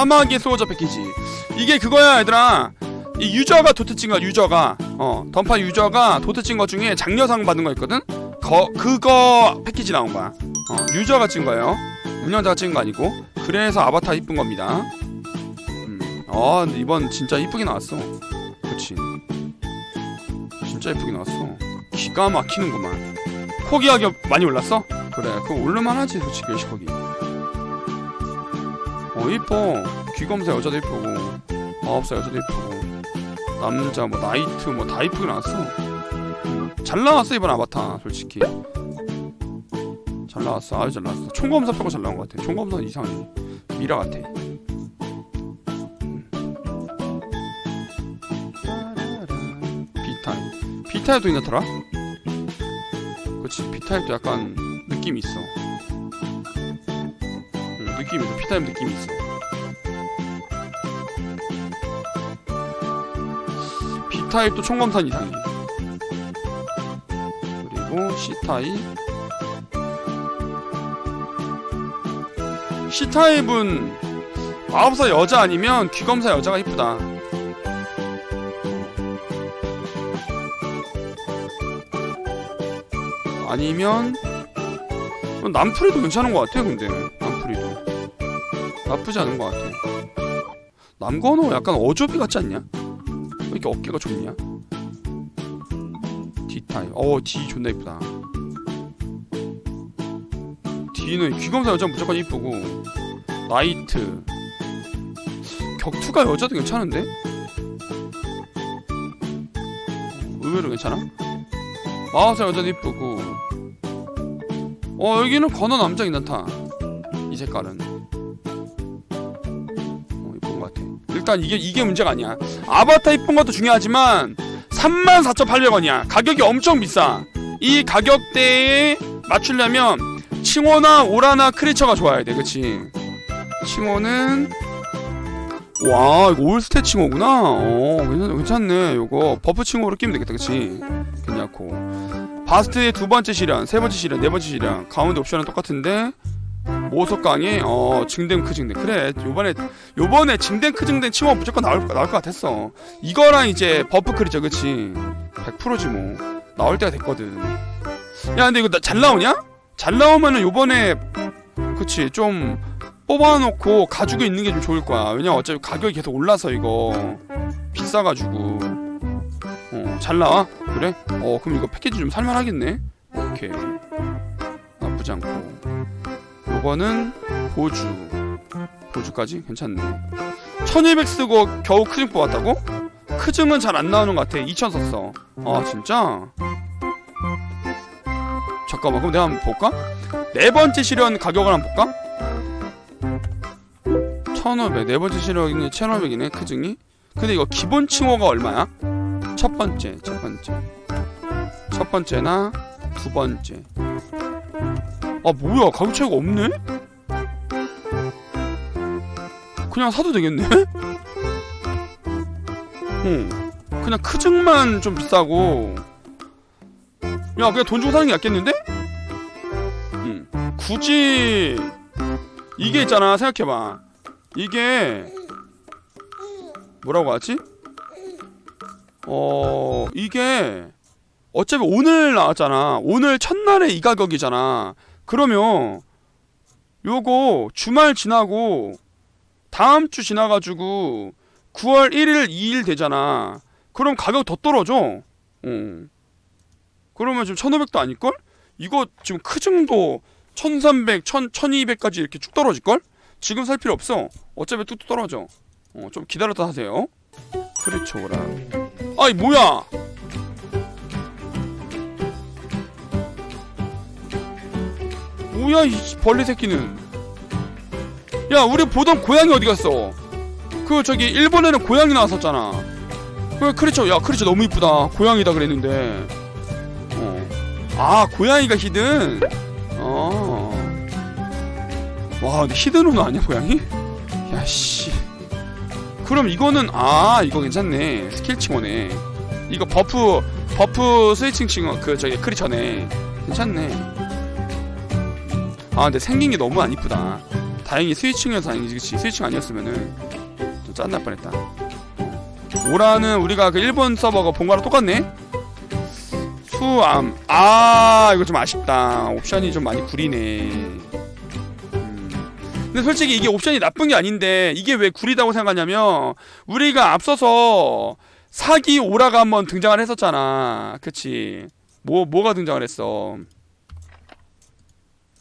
까마귀 소저 패키지. 이게 그거야 얘들아. 이 유저가 도트 찍은 거 유저가. 어 던파 유저가 도트 찍은 거 중에 장려상 받은 거 있거든? 거 그거 패키지 나온 거야. 어 유저가 찍은 거예요. 운영자가 찍은 거 아니고. 그래서 아바타 이쁜 겁니다. 음 아 근데 이번 진짜 이쁘게 나왔어. 그렇지 진짜 이쁘게 나왔어. 기가 막히는구만. 가격 많이 올랐어? 그래 그거 올르만하지 솔직히 시코기 어 이뻐 귀검사 여자도 이쁘고 마법사 여자도 이쁘고 남자 뭐 나이트 뭐다 이쁘게 나왔어. 음, 잘 나왔어 이번 아바타 솔직히. 잘 나왔어 아주 잘 나왔어. 총검사 빼고 잘 나온 것 같아. 총검사는 이상해 미라 같아. 음. 비타입 비타입도 있나더라? 그치 비타입도 약간 느낌이 있어. 음, 느낌이 있어 피타임 느낌이 있어. B타입도 총검산 이상해 그리고 C타입. C타입은 마법사 여자 아니면 귀검사 여자가 이쁘다. 아니면 남프리도 괜찮은 것 같아 근데 나쁘지 않은 것 같아 남건호 약간 어조비 같지 않냐? 왜 이렇게 어깨가 좁냐? D타입 어 D 존나 이쁘다 D는 귀검사 여자 무조건 이쁘고 나이트 격투가 여자도 괜찮은데? 의외로 괜찮아? 마하사 여자도 이쁘고 어 여기는 건어 남자 괜찮다 이 색깔은 일단 이게 이게 문제가 아니야. 아바타 이쁜 것도 중요하지만 34,800원이야. 가격이 엄청 비싸. 이 가격대에 맞추려면 칭호나 오라나 크리처가 좋아야 돼. 그치? 칭호는 와 이거 올스탯 칭호구나. 어 괜찮, 괜찮 네 요거. 버프 칭호로 끼면 되겠다 그치? 괜찮고. 바스트의 두 번째 시련 세 번째 시련 네 번째 시련 가운데 옵션은 똑같은데 모석강의 어 증den크 증den 그래 요번에 요번에 증den크 증den 칭호 무조건 나올 나올 것 같았어. 이거랑 이제 버프 크리처 그치? 100%지 뭐. 나올 때가 됐거든. 야 근데 이거 나, 잘 나오냐? 잘 나오면은 요번에 그치 좀 뽑아놓고 가지고 있는 게 좀 좋을 거야. 왜냐 어차피 가격이 계속 올라서 이거 비싸가지고. 어 잘 나와? 그래? 어 그럼 이거 패키지 좀 살만하겠네? 오케이. 나쁘지 않고 요거는 보주 보주까지 괜찮네 1200 쓰고 겨우 크즘 뽑았다고? 크즘은 잘 안 나오는 것 같아 2000 썼어 아 진짜? 잠깐만 그럼 내가 한번 볼까? 네 번째 시련 가격을 한번 볼까? 1500, 네 번째 시련이 1500이네 크증이 근데 이거 기본 칭호가 얼마야? 첫 번째, 첫 번째 첫 번째나 두 번째 아 뭐야 가격 차이가 없네? 그냥 사도 되겠네? 응 그냥 크증만 좀 비싸고 야 그냥 돈 주고 사는 게 낫겠는데? 응 굳이 이게 있잖아 생각해봐 이게 뭐라고 하지? 어 이게 어차피 오늘 나왔잖아 오늘 첫날에 이 가격이잖아 그러면 요거 주말 지나고 다음 주 지나가지고 9월 1일 2일 되잖아. 그럼 가격 더 떨어져. 어. 그러면 지금 1500도 아닐걸? 이거 지금 크증도 1300, 1000, 1200까지 이렇게 쭉 떨어질걸? 지금 살 필요 없어. 어차피 뚝뚝 떨어져. 어, 좀 기다렸다 하세요. 크리초라. 아이 뭐야 뭐야 이 벌레 새끼는. 야 우리 보던 고양이 어디 갔어? 그 저기 일본에는 고양이 나왔었잖아. 그 크리처 야 크리처 너무 이쁘다. 고양이다 그랬는데. 어 아 고양이가 히든? 어 와 근데 히든으로 아니야 고양이? 야씨. 그럼 이거는 아 이거 괜찮네. 스킬 칭호네. 이거 버프 버프 스위칭 칭호 그 저기 크리처네. 괜찮네 아 근데 생긴 게 너무 안 이쁘다. 다행히 스위칭이어서 다행이지 그치? 스위칭 아니었으면은 좀 짠날 뻔했다. 오라는 우리가 그 일본 서버가 본 거랑 똑같네? 수암. 아 이거 좀 아쉽다. 옵션이 좀 많이 구리네. 음. 근데 솔직히 이게 옵션이 나쁜 게 아닌데 이게 왜 구리다고 생각하냐면 우리가 앞서서 사기 오라가 한번 등장을 했었잖아. 그치? 뭐 뭐가 등장을 했어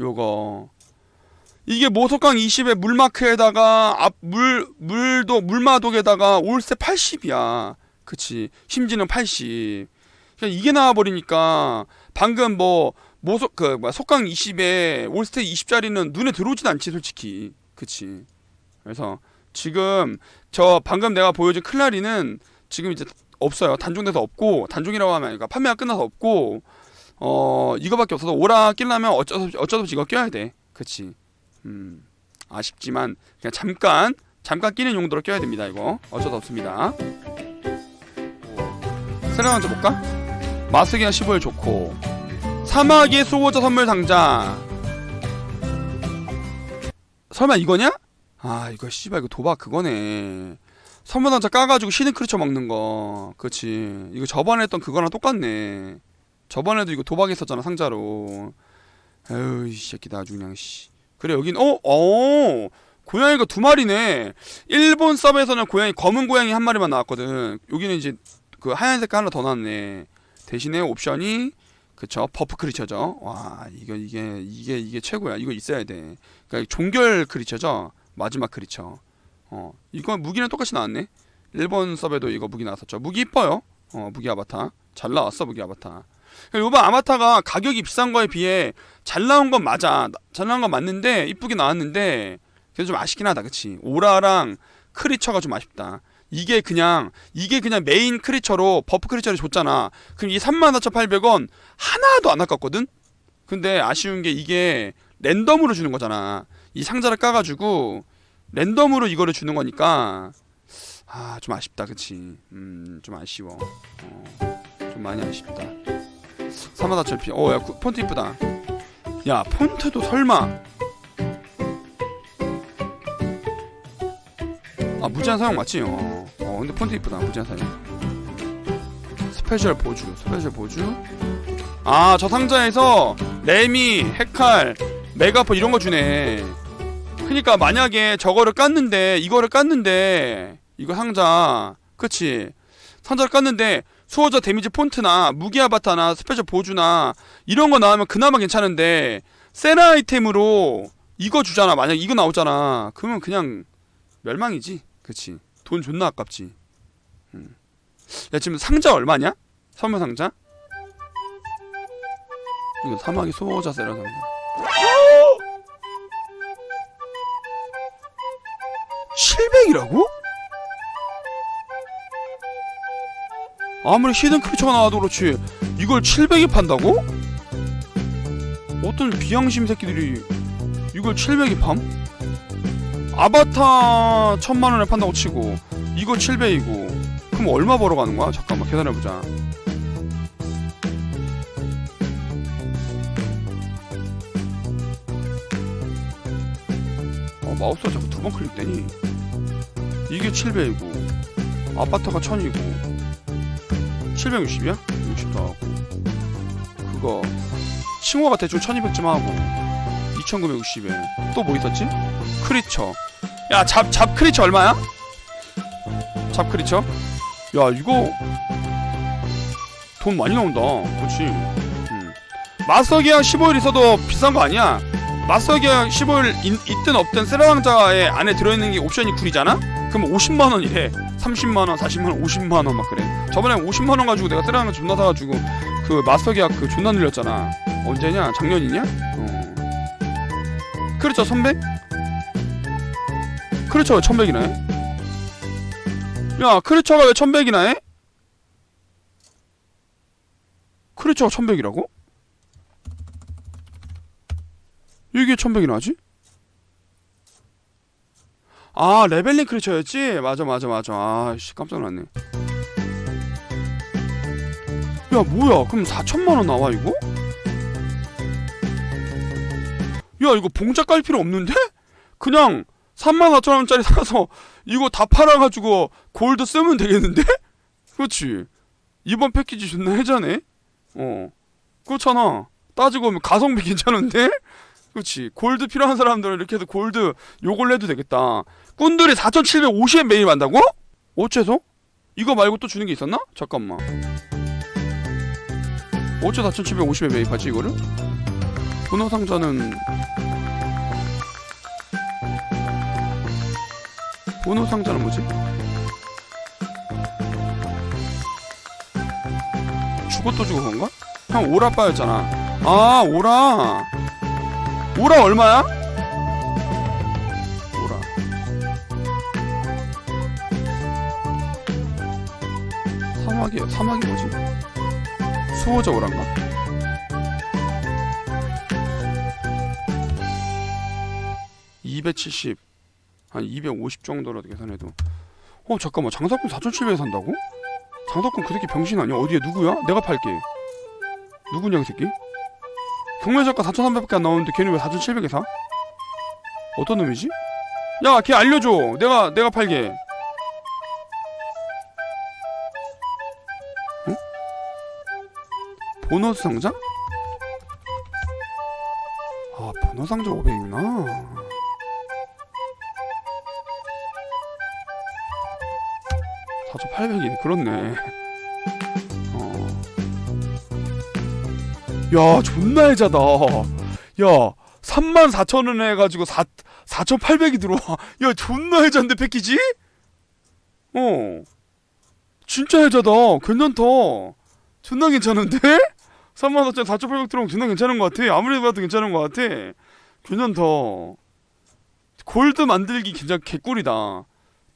요거 이게 모속강 20에 물마크에다가 앞 물 물도 물마독에다가 올세 80이야. 그치. 심지는 80. 그냥 이게 나와 버리니까 방금 뭐 모속 그 속강 20에 올스테 20짜리는 눈에 들어오진 않지 솔직히. 그치. 그래서 지금 저 방금 내가 보여준 클라리는 지금 이제 없어요. 단종돼서 없고 단종이라고 하면 그러니까 판매가 끝나서 없고 어 이거밖에 없어서 오라 끼려면 어쩔 수 없이, 어쩔 수 없이 이거 껴야 돼. 그치. 음, 아쉽지만 그냥 잠깐 잠깐 끼는 용도로 껴야 됩니다 이거 어쩔 수 없습니다 새로 먼저 볼까? 마스기나 15일 좋고 사막의 수호자 선물 상자 설마 이거냐? 아 이거 씨발 이거 도박 그거네 선물 상자 까가지고 시든 크리처 먹는 거 그치 이거 저번에 했던 그거랑 똑같네 저번에도 이거 도박했었잖아 상자로. 에휴 이 새끼다 아주 그냥 씨. 그래 여긴 어? 어! 고양이가 두 마리네. 일본 서브에서는 고양이 검은 고양이 한 마리만 나왔거든. 여기는 이제 그 하얀 색깔 하나 더 나왔네. 대신에 옵션이 그쵸? 버프 크리처죠? 와 이거 이게 이게 이게 최고야. 이거 있어야 돼. 그러니까 종결 크리처죠? 마지막 크리처. 어 이거 무기는 똑같이 나왔네. 일본 서브에도 이거 무기 나왔었죠. 무기 이뻐요. 어 무기 아바타. 잘 나왔어 무기 아바타 요번 아바타가 가격이 비싼 거에 비해 잘 나온 건 맞아. 나- 잘 나온 건 맞는데 이쁘게 나왔는데 그래도 좀 아쉽긴 하다. 그치? 오라랑 크리처가 좀 아쉽다. 이게 그냥 이게 그냥 메인 크리처로 버프 크리처를 줬잖아. 그럼 이 34,800원 하나도 안 아깝거든. 근데 아쉬운 게 이게 랜덤으로 주는 거잖아. 이 상자를 까가지고 랜덤으로 이거를 주는 거니까 아 좀 아쉽다. 그치? 음좀 아쉬워. 어, 좀 많이 아쉽다. 사마다 철피. 어, 야, 구- 폰트 이쁘다. 야, 폰트도 설마. 아, 무제한 사용 맞지? 어, 어 근데 폰트 이쁘다. 무제한 사용. 스페셜 보주, 스페셜 보주. 아, 저 상자에서 레미, 헤칼, 메가포 이런 거 주네. 그니까 만약에 저거를 깠는데, 이거를 깠는데, 이거 상자, 그치? 상자를 깠는데, 수호자 데미지 폰트나 무기 아바타나 스페셜 보주나 이런 거 나오면 그나마 괜찮은데 세라 아이템으로 이거 주잖아 만약 이거 나오잖아 그러면 그냥 멸망이지 그치 돈 존나 아깝지 음. 야 지금 상자 얼마냐? 선물 상자? 이거 사막의 수호자 세라 상자 어! 700이라고? 아무리 히든 크리처가 나와도 그렇지 이걸 700에 판다고? 어떤 비양심 새끼들이 이걸 700에 팜? 아바타 천만 원에 판다고 치고 이거 700이고 그럼 얼마 벌어가는 거야? 잠깐만 계산해보자 어 마우스가 자꾸 두 번 클릭되니 이게 700이고 아바타가 1000이고 760이야? 60 더하고 그거 칭호가 대충 1200쯤 하고 2960에 또 뭐 있었지? 크리처 야 잡 잡 크리처 얼마야? 잡 크리처? 야 이거 돈 많이 나온다 그렇지 음. 마스터 계약 15일 있어도 비싼 거 아니야 마스터 계약 15일 있 든 없든 세라왕자에 안에 들어있는 게 옵션이 쿨이잖아? 그럼 50만 원이래 30만 원 40만 원 50만 원 막 그래 저번에 50만 원 가지고 내가 세라왕자 존나 사 가지고 그 마스터 계약 그 존나 늘렸잖아 언제냐 작년이냐? 어 그렇죠 1100? 크리처가 1100이나 해? 야 크리처가 왜 1100이나 해? 크리처가 1100이라고? 이게 1100이나 하지? 아 레벨링 크리처였지? 맞아 맞아 맞아 아씨 깜짝 놀랐네 야 뭐야 그럼 4천만원 나와 이거? 야 이거 봉자 깔 필요 없는데? 그냥 34,000원짜리 사서 이거 다 팔아가지고 골드 쓰면 되겠는데? 그렇지. 이번 패키지 존나 해자네? 어. 그렇잖아. 따지고 보면 가성비 괜찮은데? 그렇지. 골드 필요한 사람들은 이렇게 해서 골드 요걸 해도 되겠다. 꾼들이 4,750엔 매일 만다고? 어째서? 이거 말고 또 주는 게 있었나? 잠깐만. 어째 4,750에 매입하지 이거를? 분호 상자는 분호 상자는 뭐지? 또 주고 그런가? 형 오라빠였잖아. 아 오라. 오라 얼마야? 오라. 사막이 사막이 뭐지? 수호자 오란가? (270) 한 250 정도라도 계산해도 어 잠깐만 장사꾼 4,700에 산다고? 장사꾼 그 새끼 병신 아니야? 어디에 누구야? 내가 팔게 누구냐 그 새끼? 경매작가 4,300밖에 안 나오는데 걔는 왜 4,700에 사? 어떤 놈이지? 야 걔 알려줘 내가 내가 팔게 응? 보너스 상자? 아 보너스 상자 500이구나 4,800이네 그렇네 야 존나 해자다. 야 34,000원 해가지고 4, 4,800이 들어와. 야 존나 해자인데 패키지? 어. 진짜 해자다. 괜찮다. 존나 괜찮은데? 34,000원 4,800 들어오면 존나 괜찮은 것 같아. 아무리 봐도 괜찮은 것 같아. 괜찮다. 골드 만들기 진짜 개꿀이다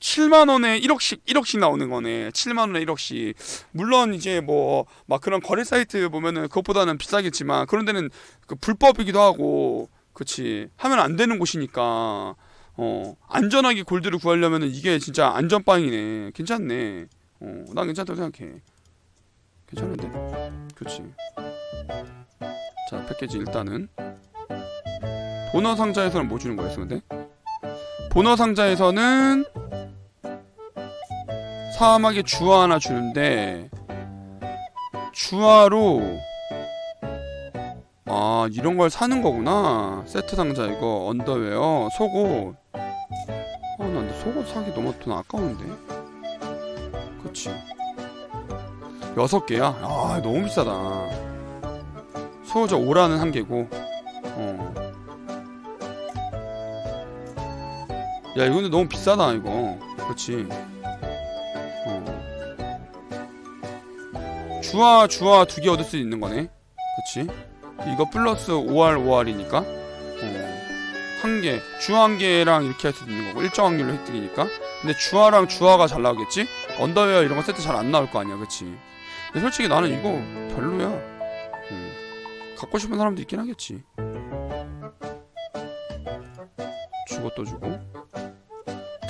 7만 원에 1억씩 1억씩 나오는 거네. 7만 원에 1억씩. 물론 이제 뭐 막 그런 거래 사이트 보면은 그것보다는 비싸겠지만 그런 데는 그 불법이기도 하고. 그치. 하면 안 되는 곳이니까. 어 안전하게 골드를 구하려면은 이게 진짜 안전빵이네. 괜찮네. 어 난 괜찮다고 생각해. 괜찮은데? 그치. 자 패키지 일단은. 보너 상자에서는 뭐 주는 거였어 근데? 보너 상자에서는 사막에 주화 하나 주는데 주화로 아 이런 걸 사는 거구나. 세트 상자 이거 언더웨어 속옷. 아나 근데 속옷 사기 너무 돈 아까운데. 그치? 여섯 개야? 아 너무 비싸다. 소자 오라는 한 개고. 어. 야 이거 근데 너무 비싸다 이거. 어. 주화 주화 두 개 얻을 수 있는 거네. 그치? 이거 플러스 5알 5알이니까. 어. 한개 주화 한 개랑 이렇게 할 수 있는 거고 일정 확률로 획득이니까. 근데 주화랑 주화가 잘 나오겠지? 언더웨어 이런 거 세트 잘 안 나올 거 아니야 그치? 근데 솔직히 나는 이거 별로야. 음. 갖고 싶은 사람도 있긴 하겠지. 주고 또 주고.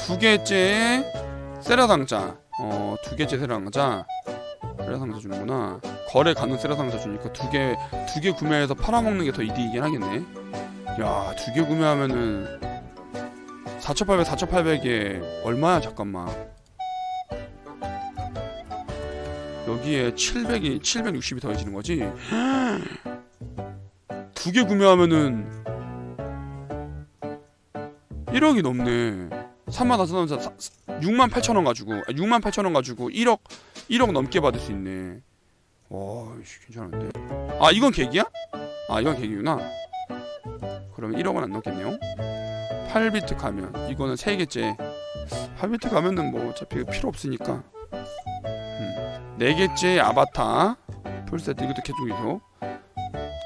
두 개째 세라 상자. 어두 개째 세라 상자 세라 상자 주는구나. 거래 가능 상자 주니까 두 개 두 개 구매해서 팔아먹는 게 더 이득이긴 하겠네. 야 두 개 구매하면은 4,800 4,800에 얼마야 잠깐만. 여기에 700이 760이 더해지는 거지? 두 개 구매하면은 1억이 넘네. 3만 4천 원, 6만 8천 원 가지고, 아, 6만 8천 원 가지고 1억, 1억 넘게 받을 수 있네. 와, 씨, 괜찮은데. 아, 이건 계기야? 아, 이건 계기구나. 그러면 1억은 안 넘겠네요. 8비트 가면, 이거는 3개째. 8비트 가면은 뭐 어차피 필요 없으니까. 음. 4개째 아바타. 풀세트, 이것도 개중이고.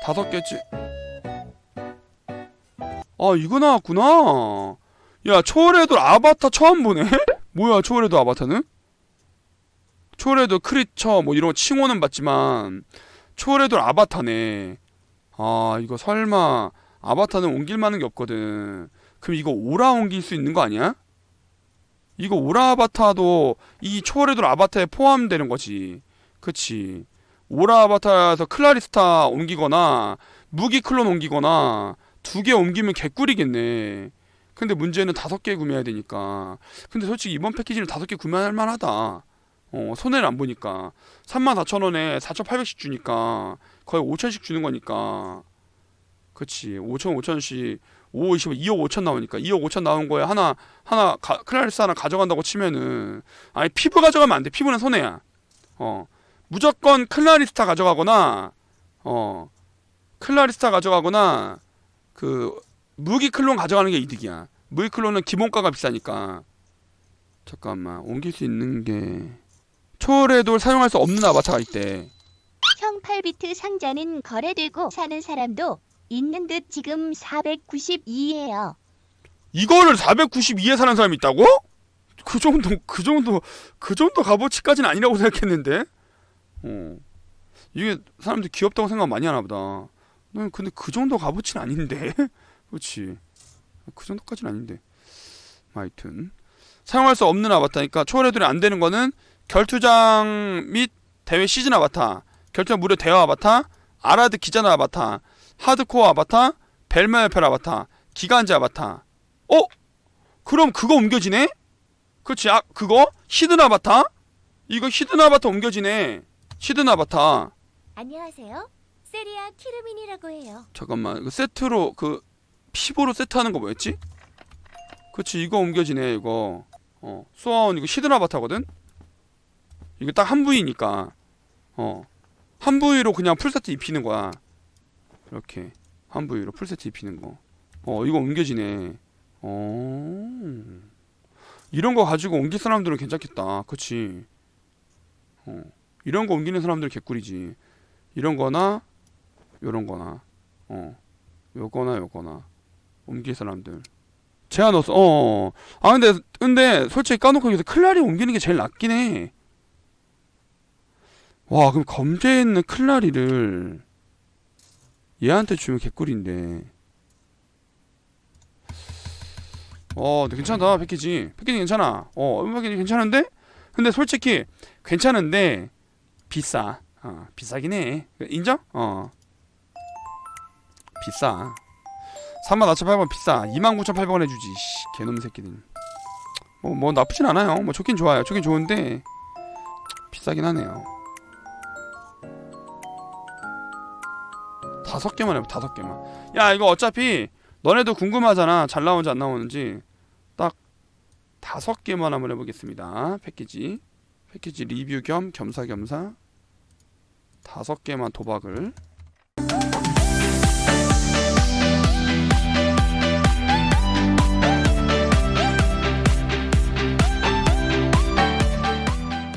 다섯 개째. 아, 이거 나왔구나. 야 초월에도 아바타 처음 보네? 뭐야 초월에도 아바타는? 초월에도 크리처 뭐 이런 거 칭호는 봤지만 초월에도 아바타네. 아 이거 설마 아바타는 옮길 만한 게 없거든. 그럼 이거 오라 옮길 수 있는 거 아니야? 이거 오라 아바타도 이 초월에도 아바타에 포함되는 거지. 그치. 오라 아바타에서 클라리스타 옮기거나 무기 클론 옮기거나 두 개 옮기면 개꿀이겠네 근데 문제는 다섯 개 구매해야 되니까. 근데 솔직히 이번 패키지는 다섯 개 구매할 만하다. 어, 손해를 안 보니까. 34,000원에 4,800씩 주니까 거의 5,000씩 주는 거니까. 그치. 5,000, 5,000씩 5, 20, 2억 5천 나오니까 2억 5천 나온 거에 하나 하나 가, 클라리스 하나 가져간다고 치면은 아니 피부 가져가면 안 돼. 피부는 손해야. 어. 무조건 클라리스타 가져가거나 어. 클라리스타 가져가거나 그 무기 클론 가져가는 게 이득이야. 무기 클론은 기본가가 비싸니까. 잠깐만. 옮길 수 있는 게 초월의 돌 사용할 수 없는 아바타가 있대. 형 8비트 상자는 거래되고 사는 사람도 있는 듯 지금 492예요. 이거를 492에 사는 사람이 있다고? 그 정도 그 정도 그 정도 값어치까지는 아니라고 생각했는데. 어. 이게 사람들 귀엽다고 생각 많이 하나 보다. 난 근데 그 정도 값어치는 아닌데. 그렇지. 그 정도까지는 아닌데. 하여튼 사용할 수 없는 아바타니까 초월해들이 안 되는 거는 결투장 및 대회 시즌 아바타, 결투장 무료 대화 아바타, 아라드 기자나 아바타, 하드코어 아바타, 벨마열펠 아바타, 기간제 아바타. 어? 그럼 그거 옮겨지네? 그렇지. 아, 그거? 히든 아바타? 이거 히든 아바타 옮겨지네. 히든 아바타. 안녕하세요. 세리아 키르민이라고 해요. 잠깐만. 그 세트로 그 피보로 세트하는 거 뭐였지? 그렇지. 이거 옮겨지네. 이거. 어. 수아원 이거 히든 아바타거든. 이거 딱한 부위니까. 어. 한 부위로 그냥 풀 세트 입히는 거야. 이렇게 한 부위로 풀 세트 입히는 거. 어, 이거 옮겨지네. 어. 이런 거 가지고 옮길 사람들은 괜찮겠다. 그치? 어. 이런 거 옮기는 사람들은 개꿀이지. 이런 거나, 요런 거나, 어. 요거나, 요거나. 옮길 사람들. 제한 없어. 어, 어. 아, 근데, 근데, 솔직히 까놓고 여기서 클라리 옮기는 게 제일 낫긴 해. 와, 그럼 검제에 있는 클라리를 얘한테 주면 개꿀인데. 어, 근데 괜찮다, 패키지. 패키지 괜찮아. 어, 패키지 괜찮은데? 근데 솔직히, 괜찮은데, 비싸. 어, 비싸긴 해. 인정? 어. 비싸. 34,800원 비싸. 29,800원 해주지. 씨, 개놈 새끼들. 뭐, 뭐, 나쁘진 않아요. 뭐, 좋긴 좋아요. 좋긴 좋은데, 비싸긴 하네요. 다섯 개만 해봐, 다섯 개만. 야, 이거 어차피, 너네도 궁금하잖아. 잘 나오는지 안 나오는지. 딱, 다섯 개만 한번 해보겠습니다. 패키지. 패키지 리뷰 겸 겸사겸사. 다섯 개만 도박을